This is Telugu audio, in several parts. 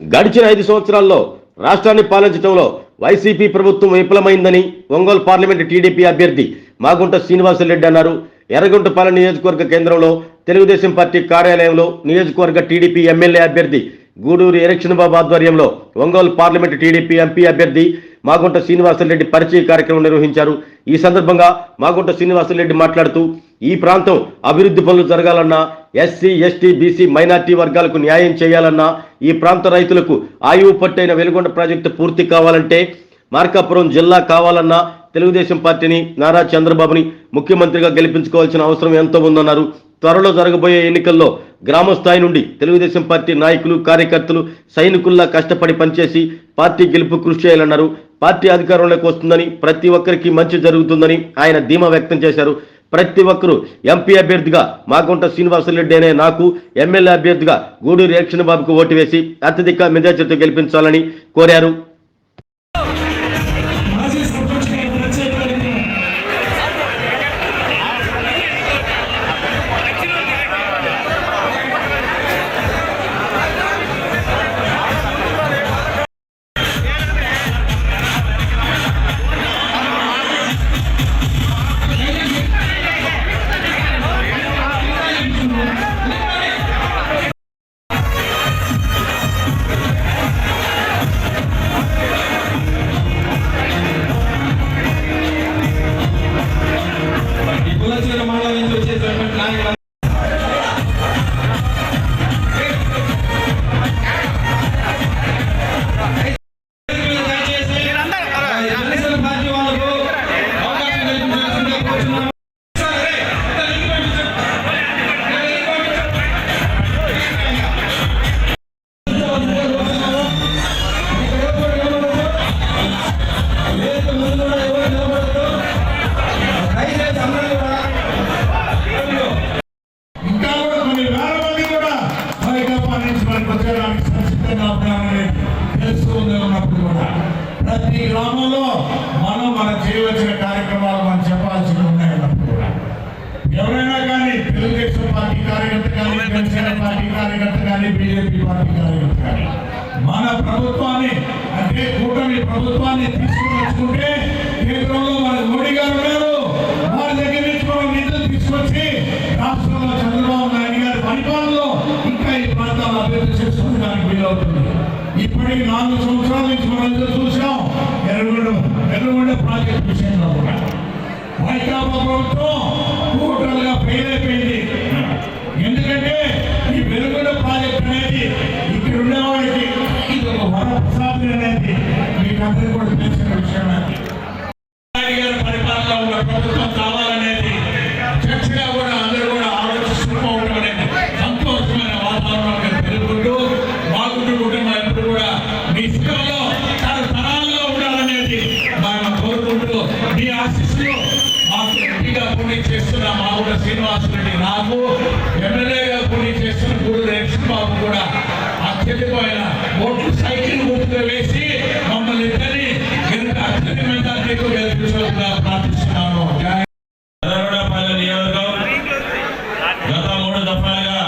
గడిచిన ఐదు సంవత్సరాల్లో రాష్ట్రాన్ని పాలించడంలో వైసీపీ ప్రభుత్వం విఫలమైందని ఒంగోలు పార్లమెంటు టీడీపీ అభ్యర్థి మాగుంట శ్రీనివాసరెడ్డి అన్నారు. ఎర్రగుంటపాలెం నియోజకవర్గ కేంద్రంలో తెలుగుదేశం పార్టీ కార్యాలయంలో నియోజకవర్గ టీడీపీ ఎమ్మెల్యే అభ్యర్థి గూడూరు ఎలక్షన్ బాబు ఆధ్వర్యంలో ఒంగోలు పార్లమెంటు టీడీపీ ఎంపీ అభ్యర్థి మాగుంట శ్రీనివాసరెడ్డి పరిచయ కార్యక్రమం నిర్వహించారు. ఈ సందర్భంగా మాగుంట శ్రీనివాసరెడ్డి మాట్లాడుతూ ఈ ప్రాంతం అభివృద్ధి పనులు జరగాలన్నా ఎస్సీ ఎస్టీ బీసీ మైనార్టీ వర్గాలకు న్యాయం చేయాలన్నా ఈ ప్రాంత రైతులకు ఆయువు పట్టైన వెలుగొండ ప్రాజెక్టు పూర్తి కావాలంటే మార్కాపురం జిల్లా కావాలన్నా తెలుగుదేశం పార్టీని నారా చంద్రబాబుని ముఖ్యమంత్రిగా గెలిపించుకోవాల్సిన అవసరం ఎంతో ఉందన్నారు. త్వరలో జరగబోయే ఎన్నికల్లో గ్రామ స్థాయి నుండి తెలుగుదేశం పార్టీ నాయకులు కార్యకర్తలు సైనికుల్లా కష్టపడి పనిచేసి పార్టీ గెలుపు కృషి చేయాలన్నారు. పార్టీ అధికారంలోకి వస్తుందని ప్రతి ఒక్కరికి మంచి జరుగుతుందని ఆయన ధీమా వ్యక్తం చేశారు. ప్రతి ఒక్కరూ ఎంపీ అభ్యర్థిగా మాగుంట శ్రీనివాసరెడ్డి అనే నాకు ఎమ్మెల్యే అభ్యర్థిగా గూడూరు యక్షణ బాబుకు ఓటు వేసి అత్యధిక మెజార్టీతో గెలిపించాలని కోరారు. కార్యకర్త కానీ పార్టీ కార్యకర్త కానీ బీజేపీ పార్టీ కార్యకర్త కానీ మన ప్రభుత్వాన్ని అంటే కూటమి ప్రభుత్వాన్ని తీసుకుని వచ్చుకుంటే కేంద్రంలో మన మోడీ గారు ఉన్నారు. వారి దగ్గర నుంచి మనం నిధులు తీసుకొచ్చి రాష్ట్రంలో చంద్రబాబు నాయుడు గారి పరిపాలనలో ఇంకా ఈ ప్రాంతాలను అభివృద్ధి చేసుకోవడానికి వీలవుతుంది. ఇప్పటికి నాలుగు సంవత్సరాల నుంచి మనం చూసినాం ఎర్రగొండ ఎర్రగొండ ప్రాజెక్ట్ విషయంలో కూడా. వైకాపా ప్రభుత్వం టోటల్గా ఫెయిల్ అయిపోయింది. ఎందుకంటే ఈ వెలుగుల ప్రాజెక్ట్ అనేది ఇక్కడ ఉండేవాడికి ఇది ఒక వరప్రసాదం అనేది. ఎంపీగా పూర్తి చేస్తున్న మాగుడ శ్రీనివాసరెడ్డి నాకు ఎమ్మెల్యేగా పూర్తి చేస్తున్న గురు రేషన్ బాబు కూడా అత్యధికమైన ఓట్లు సైకిల్ గుర్తుగా వేసి మమ్మల్ని ఇద్దరిని ఎంత అత్యధిక మెజార్టీతో గెలిపించాలని ప్రార్థిస్తున్నాను జై ఎర్రగొండపల్లి నియోజకవర్గం గత మూడు దఫాలుగా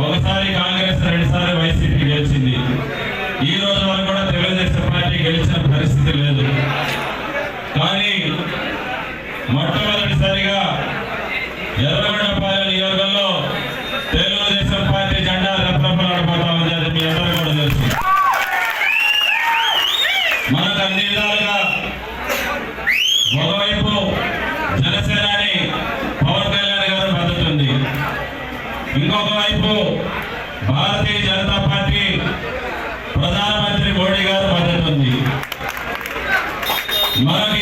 ఒకసారి కాంగ్రెస్ రెండుసార్లు వైసీపీ గెలిచింది ఈ రోజు వరకు కూడా తెలుగుదేశం పార్టీ గెలిచిన పరిస్థితి లేదు కానీ మొట్టమొదటిసారిగా ఎర్రగొండపల్లి నియోజకంలో తెలుగుదేశం పార్టీ జెండా రెప్పరెప్పలాడిపోతా ఉంది అది మీ అందరూ కూడా తెలుసు మనకు అన్ని విధాలుగా ఒకవైపు జనసేనాని పవన్ కళ్యాణ్ గారు మద్దతు ఉంది ఇంకొక వైపు భారతీయ జనతా పార్టీ ప్రధానమంత్రి మోడీ గారు మద్దతు ఉంది మనకి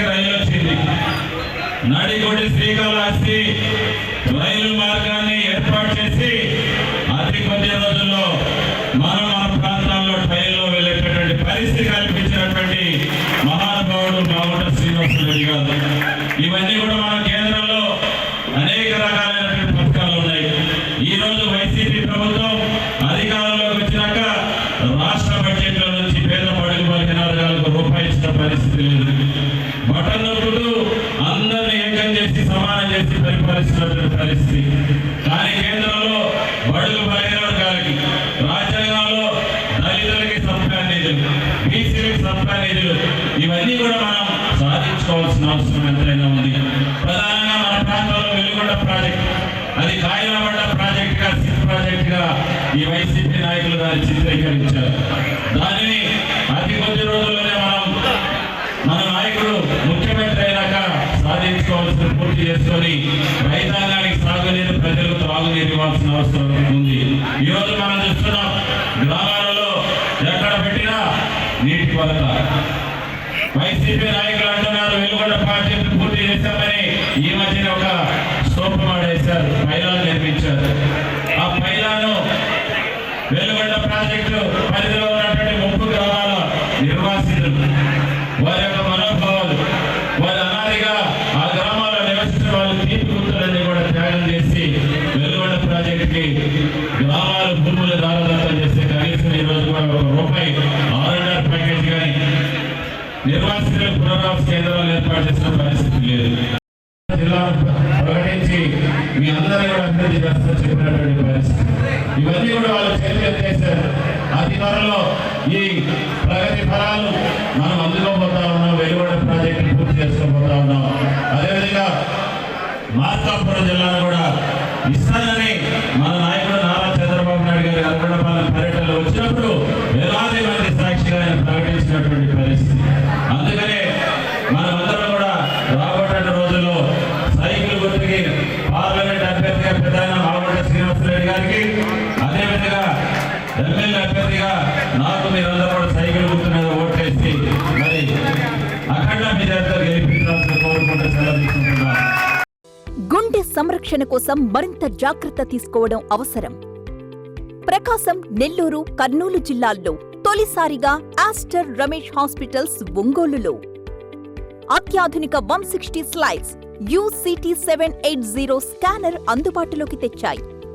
దగ్గరికి రైలు వచ్చింది నడిగొడి శ్రీకాళహస్తి రైలు మార్గాన్ని ఏర్పాటు చేసి వైసీపీ చిత్రీకరించారు. దానిని అతి కొద్ది రోజుల్లోనే మనం మన నాయకుడు ముఖ్యమంత్రి అయినాక సాధించుకోవాల్సిన పూర్తి చేసుకొని రైతాంగానికి సాగునీరు ప్రజలకు త్రాగునీరు ఇవ్వాల్సిన అవసరం ఉంది. ఈ రోజు మనం చూస్తున్నాం గ్రామాలలో ఎక్కడ పెట్టినా నీటి కొరత. వైసీపీ నాయకులు అంటున్నారు వెలుగొండ ప్రాజెక్టు పూర్తి చేశామని ఈ మధ్యన ఒక స్తూపం వేశారు పైలాలు నిర్మించారు. జిల్లాను ప్రకటించి మీ అందరూ కూడా అభివృద్ధి చేస్తారని చెప్పినటువంటి పరిస్థితి. ఇవన్నీ కూడా వాళ్ళు చేతులు చేశారు అతి త్వరలో ఈ ప్రగతి ఫలాలు మనం అందుకోబోతా ఉన్నాం వెలువడ ప్రాజెక్టు పూర్తి చేసుకోబోతా ఉన్నాం. అదేవిధంగా మార్కాపురం జిల్లాను కూడా ఇస్తానని మన నాయకుడు నారా చంద్రబాబు నాయుడు గారి అల్పడపాలెం పర్యటనలో వచ్చినప్పుడు వేలాది మంది సాక్షిగా ఆయన ప్రకటించినటువంటి ఎమ్మెల్యే అభ్యర్థిగా నాకు మీరందరూ కూడా సైకిల్ గుర్తు మీద ఓటేసి మరి అఖండ విద్యార్థులు గెలిపించాలని కోరుకుంటూ సెలవు గుండె సంరక్షణ కోసం మరింత జాగ్రత్త తీసుకోవడం అవసరం. ప్రకాశం నెల్లూరు కర్నూలు జిల్లాల్లో తొలిసారిగా ఆస్టర్ రమేష్ హాస్పిటల్స్ ఒంగోలులో. అత్యాధునిక one sixty slides UCT seven eight zero scanner అందుబాటులోకి తెచ్చాయి.